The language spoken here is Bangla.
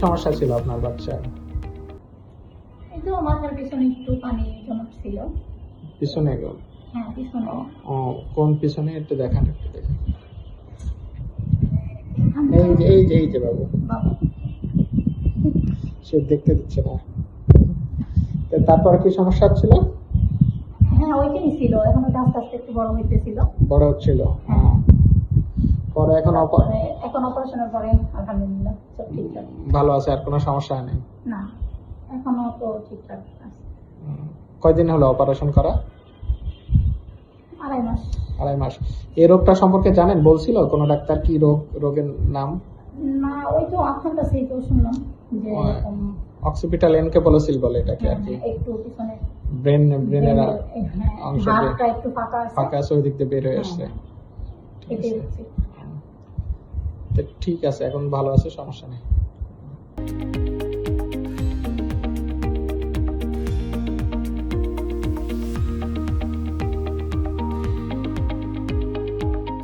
সমস্যা ছিল আপনার বাচ্চার এই তো মাথার পিছনে একটু পানি জমা ছিল। পিছনে হ্যাঁ পিছনে। ও কোন পিছনে? একটু দেখান একটু দেখান। এই যে এই যে এই যে বাবু। সে দেখতে দিচ্ছে না। তো তারপরে কি সমস্যা ছিল? হ্যাঁ ওইটাই ছিল। এখন আস্তে আস্তে একটু বড় হইতেছিল। বড় হচ্ছিল। হ্যাঁ। পরে এখন এখন অপারেশনের পরে আলহামদুলিল্লাহ সব ঠিকঠাক। ভালো আছে আর কোনো সমস্যা নেই? না এখনও তো ঠিকঠাক আছে। কয়দিন হলো অপারেশন করা? আড়াই মাস। আড়াই মাস। এই রোগটা সম্পর্কে জানেন? বলছিল কোন ডাক্তার কি রোগ রোগের নাম? না ওই তো আপনার কাছেই তো শুনলাম যে অক্সিপিটাল বলে এটাকে আর কি একটু পিছনে ব্রেন ব্রেনের হ্যাঁ, অংশ হাতটা একটু ফাঁকা আছে। ফাঁকা আছে ওই দিক দিয়ে বের হয়ে আসছে। ঠিক আছে। ঠিক আছে এখন ভালো আছে সমস্যা নেই।